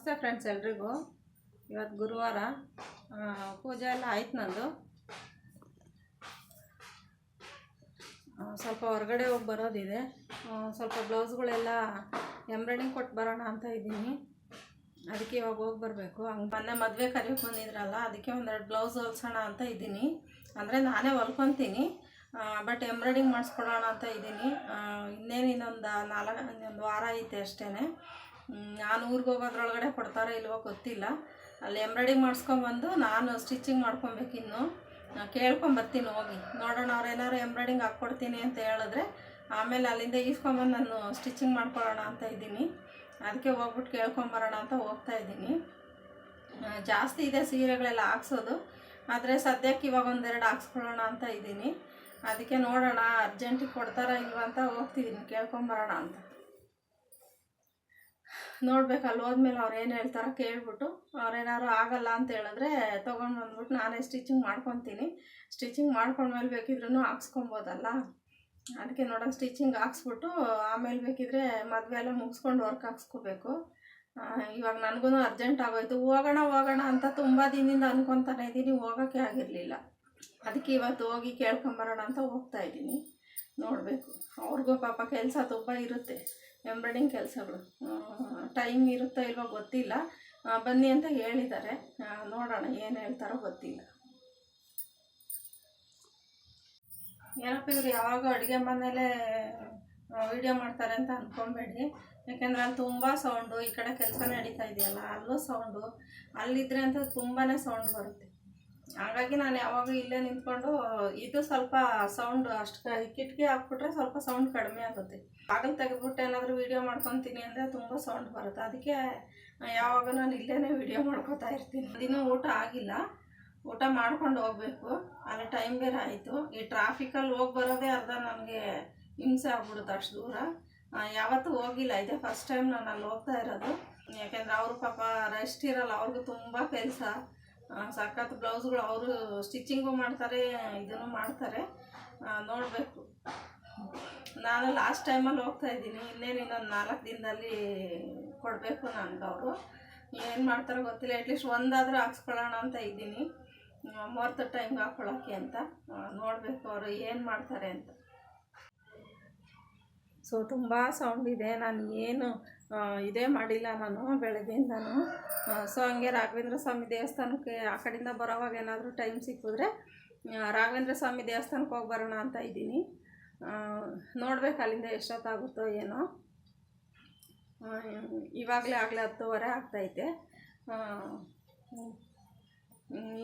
ನಮಸ್ತೆ ಫ್ರೆಂಡ್ಸ್ ಎಲ್ರಿಗೂ. ಇವತ್ತು ಗುರುವಾರ ಪೂಜೆ ಎಲ್ಲ ಆಯ್ತು ನಂದು. ಸ್ವಲ್ಪ ಹೊರಗಡೆ ಹೋಗಿ ಬರೋದಿದೆ. ಸ್ವಲ್ಪ ಬ್ಲೌಸ್ಗಳೆಲ್ಲ ಎಂಬ್ರಾಯ್ಡಿಂಗ್ ಕೊಟ್ಟು ಬರೋಣ ಅಂತ ಇದ್ದೀನಿ. ಅದಕ್ಕೆ ಇವಾಗ ಹೋಗಿ ಬರಬೇಕು. ಹಂಗೆ ಮೊನ್ನೆ ಮದುವೆ ಕರಿಯೋಕೆ ಬಂದಿದ್ರಲ್ಲ, ಅದಕ್ಕೆ ಒಂದೆರಡು ಬ್ಲೌಸ್ ಹೊಲ್ಸೋಣ ಅಂತ ಇದ್ದೀನಿ. ಅಂದರೆ ನಾನೇ ಹೊಲ್ಕೊತೀನಿ. ಬಟ್ ಎಂಬ್ರಾಯ್ಡಿಂಗ್ ಮಾಡಿಸ್ಕೊಡೋಣ ಅಂತ ಇದ್ದೀನಿ. ಇನ್ನೇನು ಇನ್ನೊಂದು ನಾಲ್ಕು ಒಂದು ವಾರ ಐತೆ ಅಷ್ಟೇ ನಾನು ಊರಿಗೆ ಹೋಗೋದ್ರೊಳಗಡೆ ಕೊಡ್ತಾರೋ ಇಲ್ವೋ ಗೊತ್ತಿಲ್ಲ. ಅಲ್ಲಿ ಎಂಬ್ರಾಯ್ಡಿಂಗ್ ಮಾಡಿಸ್ಕೊಂಬಂದು ನಾನು ಸ್ಟಿಚಿಂಗ್ ಮಾಡ್ಕೊಬೇಕಿನ್ನು ಕೇಳ್ಕೊಂಬರ್ತೀನಿ ಹೋಗಿ. ನೋಡೋಣ ಅವ್ರು ಏನಾದ್ರು ಎಂಬ್ರಾಯ್ಡಿಂಗ್ ಹಾಕ್ಕೊಡ್ತೀನಿ ಅಂತ ಹೇಳಿದ್ರೆ ಆಮೇಲೆ ಅಲ್ಲಿಂದ ಈಸ್ಕೊಂಬಂದು ನಾನು ಸ್ಟಿಚಿಂಗ್ ಮಾಡ್ಕೊಳ್ಳೋಣ ಅಂತ ಇದ್ದೀನಿ. ಅದಕ್ಕೆ ಹೋಗ್ಬಿಟ್ಟು ಕೇಳ್ಕೊಂಬರೋಣ ಅಂತ ಹೋಗ್ತಾ ಇದ್ದೀನಿ. ಜಾಸ್ತಿ ಇದೆ ಸೀರೆಗಳೆಲ್ಲ ಹಾಕ್ಸೋದು. ಆದರೆ ಸದ್ಯಕ್ಕೆ ಇವಾಗ ಒಂದೆರಡು ಹಾಕ್ಸ್ಕೊಳ್ಳೋಣ ಅಂತ ಇದ್ದೀನಿ. ಅದಕ್ಕೆ ನೋಡೋಣ ಅರ್ಜೆಂಟಿಗೆ ಕೊಡ್ತಾರಾ ಇಲ್ವಾ ಅಂತ ಹೋಗ್ತಿದ್ದೀನಿ ಕೇಳ್ಕೊಂಬರೋಣ ಅಂತ. ನೋಡ್ಬೇಕು ಅಲ್ಲಿ ಹೋದ್ಮೇಲೆ ಅವ್ರು ಏನು ಹೇಳ್ತಾರೋ ಕೇಳ್ಬಿಟ್ಟು, ಅವ್ರೇನಾದ್ರು ಆಗಲ್ಲ ಅಂತ ಹೇಳಿದ್ರೆ ತೊಗೊಂಡು ಬಂದ್ಬಿಟ್ಟು ನಾನೇ ಸ್ಟಿಚಿಂಗ್ ಮಾಡ್ಕೊತೀನಿ. ಸ್ಟಿಚಿಂಗ್ ಮಾಡ್ಕೊಂಡ್ಮೇಲೆ ಬೇಕಿದ್ರೂ ಹಾಕ್ಸ್ಕೊಬೋದಲ್ಲ. ಅದಕ್ಕೆ ನೋಡೋಣ ಸ್ಟಿಚಿಂಗ್ ಹಾಕ್ಸ್ಬಿಟ್ಟು ಆಮೇಲೆ ಬೇಕಿದ್ರೆ ಮದುವೆ ಎಲ್ಲ ಮುಗಿಸ್ಕೊಂಡು ವರ್ಕ್ ಹಾಕ್ಸ್ಕೋಬೇಕು. ಇವಾಗ ನನಗೂ ಅರ್ಜೆಂಟ್ ಆಗೋಯ್ತು. ಹೋಗೋಣ ಹೋಗೋಣ ಅಂತ ತುಂಬ ದಿನದಿಂದ ಅನ್ಕೊತಾನೆ ಇದ್ದೀನಿ. ಹೋಗೋಕ್ಕೆ ಆಗಿರಲಿಲ್ಲ. ಅದಕ್ಕೆ ಇವತ್ತು ಹೋಗಿ ಕೇಳ್ಕೊಂಬರೋಣ ಅಂತ ಹೋಗ್ತಾ ಇದ್ದೀನಿ. ನೋಡಬೇಕು. ಅವ್ರಿಗೂ ಪಾಪ ಕೆಲಸ ತುಂಬ ಇರುತ್ತೆ. ಎಂಬ್ರಾಯ್ಡಿಂಗ್ ಕೆಲಸಗಳು. ಟೈಮ್ ಇರುತ್ತೋ ಇಲ್ವೋ ಗೊತ್ತಿಲ್ಲ. ಬನ್ನಿ ಅಂತ ಹೇಳಿದ್ದಾರೆ. ನೋಡೋಣ ಏನು ಹೇಳ್ತಾರೋ ಗೊತ್ತಿಲ್ಲ. ಏನಪ್ಪ ಇವ್ರು ಯಾವಾಗ ಅಡುಗೆ ಮನೇಲೆ ವಿಡಿಯೋ ಮಾಡ್ತಾರೆ ಅಂತ ಅಂದ್ಕೊಬೇಡಿ ಯಾಕೆಂದರೆ ಅಲ್ಲಿ ತುಂಬ ಸೌಂಡು ಈ ಕಡೆ ಕೆಲಸ ನಡೀತಾ ಇದೆಯಲ್ಲ, ಅಲ್ಲೂ ಸೌಂಡು ಅಲ್ಲಿದ್ರೆ ಅಂತ ತುಂಬಾ ಸೌಂಡ್ ಬರುತ್ತೆ. ಹಾಗಾಗಿ ನಾನು ಯಾವಾಗ ಇಲ್ಲೇ ನಿಂತ್ಕೊಂಡು ಇದು ಸ್ವಲ್ಪ ಸೌಂಡ್ ಅಷ್ಟು ಕಿಟಕಿ ಹಾಕ್ಬಿಟ್ರೆ ಸ್ವಲ್ಪ ಸೌಂಡ್ ಕಡಿಮೆ ಆಗುತ್ತೆ. ಆಗಲ್ ತೆಗೆದ್ಬಿಟ್ಟು ಏನಾದರೂ ವೀಡಿಯೋ ಮಾಡ್ಕೊತೀನಿ ಅಂದರೆ ತುಂಬ ಸೌಂಡ್ ಬರುತ್ತೆ. ಅದಕ್ಕೆ ಯಾವಾಗ ನಾನು ಇಲ್ಲೇ ವೀಡಿಯೋ ಮಾಡ್ಕೊತಾ ಇರ್ತೀನಿ. ದಿನ ಊಟ ಆಗಿಲ್ಲ. ಊಟ ಮಾಡ್ಕೊಂಡು ಹೋಗ್ಬೇಕು. ಅಲ್ಲಿ ಟೈಮ್ ಬೇರೆ ಆಯಿತು. ಈ ಟ್ರಾಫಿಕಲ್ಲಿ ಹೋಗಿ ಬರೋದೇ ಅರ್ಧ ನನಗೆ ಹಿಂಸೆ ಆಗ್ಬಿಡುತ್ತೆ ಅಷ್ಟು ದೂರ. ಯಾವತ್ತೂ ಹೋಗಿಲ್ಲ. ಇದೆ ಫಸ್ಟ್ ಟೈಮ್ ನಾನು ಅಲ್ಲಿ ಹೋಗ್ತಾ ಇರೋದು. ಯಾಕೆಂದ್ರೆ ಅವರು ಪಾಪ ರೆಸ್ಟ್ ಇರಲ್ಲ. ಅವ್ರಿಗೂ ತುಂಬ ಕೆಲಸ. ಸಖತ್ ಬ್ಲೌಸ್ಗಳು ಅವರು ಸ್ಟಿಚಿಂಗು ಮಾಡ್ತಾರೆ, ಇದನ್ನು ಮಾಡ್ತಾರೆ. ನೋಡಬೇಕು. ನಾನು ಲಾಸ್ಟ್ ಟೈಮಲ್ಲಿ ಹೋಗ್ತಾ ಇದ್ದೀನಿ. ಇನ್ನೇನು ಇನ್ನೊಂದು ನಾಲ್ಕು ದಿನದಲ್ಲಿ ಕೊಡಬೇಕು ನನಗೆ ಅವರು. ಏನು ಮಾಡ್ತಾರೋ ಗೊತ್ತಿಲ್ಲ. ಅಟ್ಲೀಸ್ಟ್ ಒಂದಾದರೂ ಹಾಕ್ಸ್ಕೊಳ್ಳೋಣ ಅಂತ ಇದ್ದೀನಿ. ಮುಹೂರ್ತ ಟೈಮ್ಗೆ ಹಾಕ್ಕೊಳ್ಳೋಕ್ಕೆ ಅಂತ. ನೋಡಬೇಕು ಅವರು ಏನು ಮಾಡ್ತಾರೆ ಅಂತ. ಸೊ ತುಂಬ ಸೌಂಡ್ ಇದೆ. ನಾನು ಏನು ಇದೇ ಮಾಡಿಲ್ಲ ನಾನು ಬೆಳಗ್ಗೆಯಿಂದನೂ. ಸೊ ಹಂಗೆ ರಾಘವೇಂದ್ರ ಸ್ವಾಮಿ ದೇವಸ್ಥಾನಕ್ಕೆ ಆ ಕಡೆಯಿಂದ ಬರೋವಾಗ ಏನಾದರೂ ಟೈಮ್ ಸಿಕ್ಕಿದ್ರೆ ರಾಘವೇಂದ್ರ ಸ್ವಾಮಿ ದೇವಸ್ಥಾನಕ್ಕೆ ಹೋಗಿ ಬರೋಣ ಅಂತ ಇದ್ದೀನಿ. ನೋಡ್ಬೇಕು ಅಲ್ಲಿಂದ ಎಷ್ಟೊತ್ತಾಗುತ್ತೋ ಏನೋ. ಇವಾಗಲೇ ಆಗಲೇ ಹತ್ತುವರೆ ಆಗ್ತೈತೆ.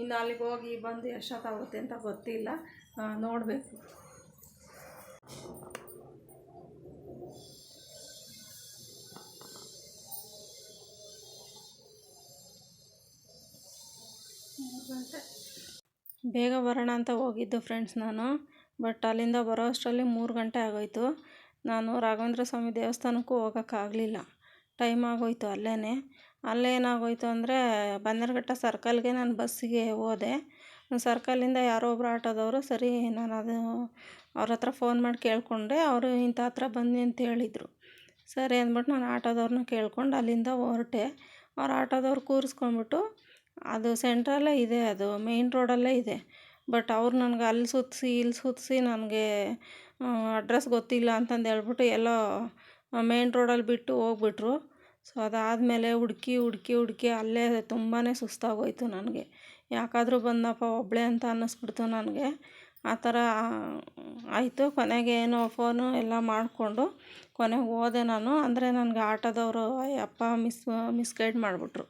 ಇನ್ನು ಅಲ್ಲಿಗೆ ಹೋಗಿ ಬಂದು ಎಷ್ಟೊತ್ತಾಗುತ್ತೆ ಅಂತ ಗೊತ್ತಿಲ್ಲ. ನೋಡಬೇಕು. ಬೇಗ ಬರೋಣ ಅಂತ ಹೋಗಿದ್ದು ಫ್ರೆಂಡ್ಸ್ ನಾನು ಬಟ್ ಅಲ್ಲಿಂದ ಬರೋ ಅಷ್ಟರಲ್ಲಿ ಮೂರು ಗಂಟೆ ಆಗೋಯ್ತು. ನಾನು ರಾಘವೇಂದ್ರ ಸ್ವಾಮಿ ದೇವಸ್ಥಾನಕ್ಕೂ ಹೋಗೋಕ್ಕಾಗಲಿಲ್ಲ. ಟೈಮ್ ಆಗೋಯ್ತು ಅಲ್ಲೇ ಅಲ್ಲೇನಾಗೋಯ್ತು ಅಂದರೆ, ಬಂದರಘಟ್ಟ ಸರ್ಕಲ್ಗೆ ನಾನು ಬಸ್ಸಿಗೆ ಹೋದೆ. ಸರ್ಕಲ್ಲಿಂದ ಯಾರೋ ಒಬ್ಬರು ಆಟೋದವರು, ಸರಿ, ನಾನು ಅದು ಅವ್ರ ಹತ್ರ ಫೋನ್ ಮಾಡಿ ಕೇಳಿಕೊಂಡೆ, ಅವರು ಇಂಥ ಹತ್ರ ಬನ್ನಿ ಅಂತ ಹೇಳಿದರು. ಸರಿ ಅಂದ್ಬಿಟ್ಟು ನಾನು ಆಟೋದವ್ರನ್ನ ಕೇಳ್ಕೊಂಡು ಅಲ್ಲಿಂದ ಹೊರಟೆ. ಅವ್ರು ಆಟೋದವ್ರು ಕೂರಿಸ್ಕೊಂಬಿಟ್ಟು ಅದು ಸೆಂಟ್ರಲ್ಲೇ ಇದೆ, ಅದು ಮೇಯ್ನ್ ರೋಡಲ್ಲೇ ಇದೆ. ಬಟ್ ಅವ್ರು ನನಗೆ ಅಲ್ಲಿ ಸುತ್ತಿಸಿ ಇಲ್ಲಿ ಸುತ್ತಿಸಿ ನನಗೆ ಅಡ್ರೆಸ್ ಗೊತ್ತಿಲ್ಲ ಅಂತಂದು ಹೇಳ್ಬಿಟ್ಟು ಎಲ್ಲೋ ಮೇಯ್ನ್ ರೋಡಲ್ಲಿ ಬಿಟ್ಟು ಹೋಗ್ಬಿಟ್ರು. ಸೊ ಅದಾದಮೇಲೆ ಹುಡ್ಕಿ ಹುಡ್ಕಿ ಹುಡ್ಕಿ ಅಲ್ಲೇ ತುಂಬಾ ಸುಸ್ತಾಗೋಯ್ತು ನನಗೆ. ಯಾಕಾದರೂ ಬಂದಪ್ಪ ಒಬ್ಬಳೇ ಅಂತ ಅನ್ನಿಸ್ಬಿಡ್ತು ನನಗೆ. ಆ ಥರ ಆಯಿತು. ಕೊನೆಗೆ ಏನೋ ಫೋನು ಎಲ್ಲ ಮಾಡಿಕೊಂಡು ಕೊನೆಗೆ ಹೋದೆ ನಾನು. ಅಂದರೆ ನನಗೆ ಆಟೋದವರು ಅಪ್ಪ ಮಿಸ್ ಮಿಸ್ಗೈಡ್ ಮಾಡಿಬಿಟ್ರು.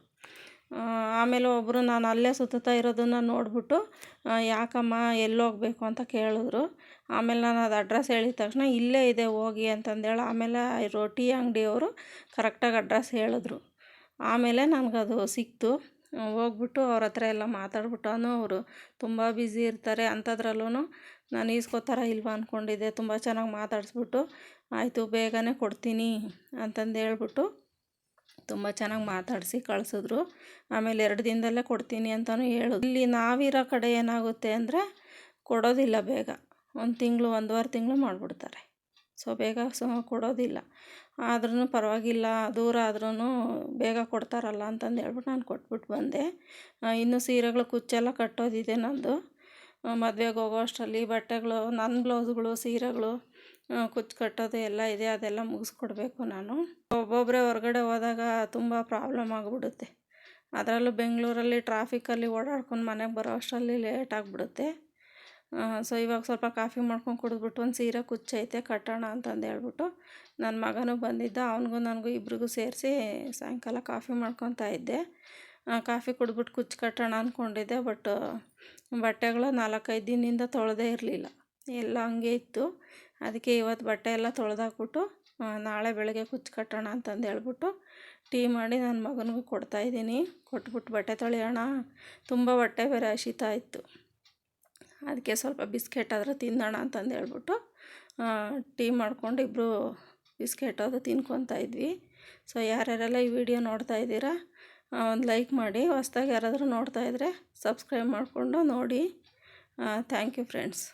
ಆಮೇಲೆ ಒಬ್ಬರು ನಾನು ಅಲ್ಲೇ ಸುತ್ತುತ್ತಾ ಇರೋದನ್ನು ನೋಡಿಬಿಟ್ಟು ಯಾಕಮ್ಮ ಎಲ್ಲಿ ಹೋಗ್ಬೇಕು ಅಂತ ಕೇಳಿದ್ರು. ಆಮೇಲೆ ನಾನು ಅದು ಅಡ್ರೆಸ್ ಹೇಳಿದ ತಕ್ಷಣ, ಇಲ್ಲೇ ಇದೆ ಹೋಗಿ ಅಂತಂದೇಳಿ ಆಮೇಲೆ ಇರೋ ಟೀ ಅಂಗಡಿಯವರು ಕರೆಕ್ಟಾಗಿ ಅಡ್ರೆಸ್ ಹೇಳಿದ್ರು. ಆಮೇಲೆ ನನಗದು ಸಿಕ್ತು. ಹೋಗ್ಬಿಟ್ಟು ಅವ್ರ ಹತ್ರ ಎಲ್ಲ ಮಾತಾಡ್ಬಿಟ್ಟು ಅವರು ತುಂಬ ಬ್ಯುಸಿ ಇರ್ತಾರೆ ಅಂಥದ್ರಲ್ಲೂ ನಾನು ಈಸ್ಕೋತಾರ ಇಲ್ವಾ ಅಂದ್ಕೊಂಡಿದ್ದೆ ತುಂಬ ಚೆನ್ನಾಗಿ ಮಾತಾಡಿಸ್ಬಿಟ್ಟು, ಆಯಿತು, ಬೇಗನೆ ಕೊಡ್ತೀನಿ ಅಂತಂದು ಹೇಳ್ಬಿಟ್ಟು ತುಂಬ ಚೆನ್ನಾಗಿ ಮಾತಾಡಿಸಿ ಕಳಿಸಿದ್ರು. ಆಮೇಲೆ ಎರಡು ದಿನದಲ್ಲೇ ಕೊಡ್ತೀನಿ ಅಂತಲೂ ಹೇಳಿದ್ರು. ಇಲ್ಲಿ ನಾವಿರೋ ಕಡೆ ಏನಾಗುತ್ತೆ ಅಂದರೆ ಕೊಡೋದಿಲ್ಲ ಬೇಗ. ಒಂದು ತಿಂಗಳು, ಒಂದುವರೆ ತಿಂಗಳು ಮಾಡಿಬಿಡ್ತಾರೆ. ಸೊ ಬೇಗ ಸೊ ಕೊಡೋದಿಲ್ಲ. ಆದ್ರೂ ಪರವಾಗಿಲ್ಲ, ದೂರ ಆದ್ರೂ ಬೇಗ ಕೊಡ್ತಾರಲ್ಲ ಅಂತಂದು ಹೇಳ್ಬಿಟ್ಟು ನಾನು ಕೊಟ್ಬಿಟ್ಟು ಬಂದೆ. ಇನ್ನೂ ಸೀರೆಗಳು, ಕುಚ್ಚೆಲ್ಲ ಕಟ್ಟೋದಿದೆ ನಂದು. ಮದುವೆಗೆ ಹೋಗೋ ಅಷ್ಟರಲ್ಲಿ ಬಟ್ಟೆಗಳು ನನ್ನ ಬ್ಲೌಸ್ಗಳು, ಸೀರೆಗಳು ಕುಚ್ಚು ಕಟ್ಟೋದು ಎಲ್ಲ ಇದೆ, ಅದೆಲ್ಲ ಮುಗಿಸ್ಕೊಡ್ಬೇಕು ನಾನು. ಒಬ್ಬೊಬ್ಬರೇ ಹೊರಗಡೆ ಹೋದಾಗ ತುಂಬ ಪ್ರಾಬ್ಲಮ್ ಆಗಿಬಿಡುತ್ತೆ. ಅದರಲ್ಲೂ ಬೆಂಗಳೂರಲ್ಲಿ ಟ್ರಾಫಿಕ್ಕಲ್ಲಿ ಓಡಾಡ್ಕೊಂಡು ಮನೆಗೆ ಬರೋ ಅಷ್ಟರಲ್ಲಿ ಲೇಟ್ ಆಗಿಬಿಡುತ್ತೆ. ಸೊ ಇವಾಗ ಸ್ವಲ್ಪ ಕಾಫಿ ಮಾಡ್ಕೊಂಡು ಕುಡಿದ್ಬಿಟ್ಟು ಒಂದು ಸೀರೆ ಕುಚ್ಚೈತೆ, ಕಟ್ಟೋಣ ಅಂತಂದು ಹೇಳ್ಬಿಟ್ಟು ನನ್ನ ಮಗನೂ ಬಂದಿದ್ದ, ಅವನಿಗೂ ನನಗೂ ಇಬ್ರಿಗೂ ಸೇರಿಸಿ ಸಾಯಂಕಾಲ ಕಾಫಿ ಮಾಡ್ಕೊತಾ ಇದ್ದೆ. ಕಾಫಿ ಕುಡಿದ್ಬಿಟ್ಟು ಕುಚ್ಚು ಕಟ್ಟೋಣ ಅಂದ್ಕೊಂಡಿದ್ದೆ ಬಟ್ ಬಟ್ಟೆಗಳು ನಾಲ್ಕೈದು ದಿನದಿಂದ ತೊಳೆದೇ ಇರಲಿಲ್ಲ. ಎಲ್ಲ ಹಂಗೆ ಇತ್ತು. ಅದಕ್ಕೆ ಇವತ್ತು ಬಟ್ಟೆ ಎಲ್ಲ ತೊಳೆದಾಕ್ಬಿಟ್ಟು ನಾಳೆ ಬೆಳಗ್ಗೆ ಕುಚ್ಚು ಕಟ್ಟೋಣ ಅಂತಂದು ಹೇಳ್ಬಿಟ್ಟು ಟೀ ಮಾಡಿ ನನ್ನ ಮಗನಿಗೂ ಕೊಡ್ತಾಯಿದ್ದೀನಿ ಕೊಟ್ಬಿಟ್ಟು ಬಟ್ಟೆ ತೊಳೆಯೋಣ. ತುಂಬ ಬಟ್ಟೆ ಬೇರೆ ಹಸಿತಾ ಇತ್ತು ಅದಕ್ಕೆ ಸ್ವಲ್ಪ ಬಿಸ್ಕೆಟ್ ಆದರೆ ತಿನ್ನೋಣ ಅಂತಂದು ಹೇಳ್ಬಿಟ್ಟು ಟೀ ಮಾಡ್ಕೊಂಡು ಇಬ್ಬರು ಬಿಸ್ಕೆಟ್ ಅದು ತಿನ್ಕೊತಾ ಇದ್ವಿ. ಸೊ, ಯಾರ್ಯಾರೆಲ್ಲ ಈ ವಿಡಿಯೋ ನೋಡ್ತಾ ಇದ್ದೀರಾ ಒಂದು ಲೈಕ್ ಮಾಡಿ. ಹೊಸ್ದಾಗಿ ಯಾರಾದರೂ ನೋಡ್ತಾಯಿದ್ರೆ ಸಬ್ಸ್ಕ್ರೈಬ್ ಮಾಡಿಕೊಂಡು ನೋಡಿ. Thank you friends.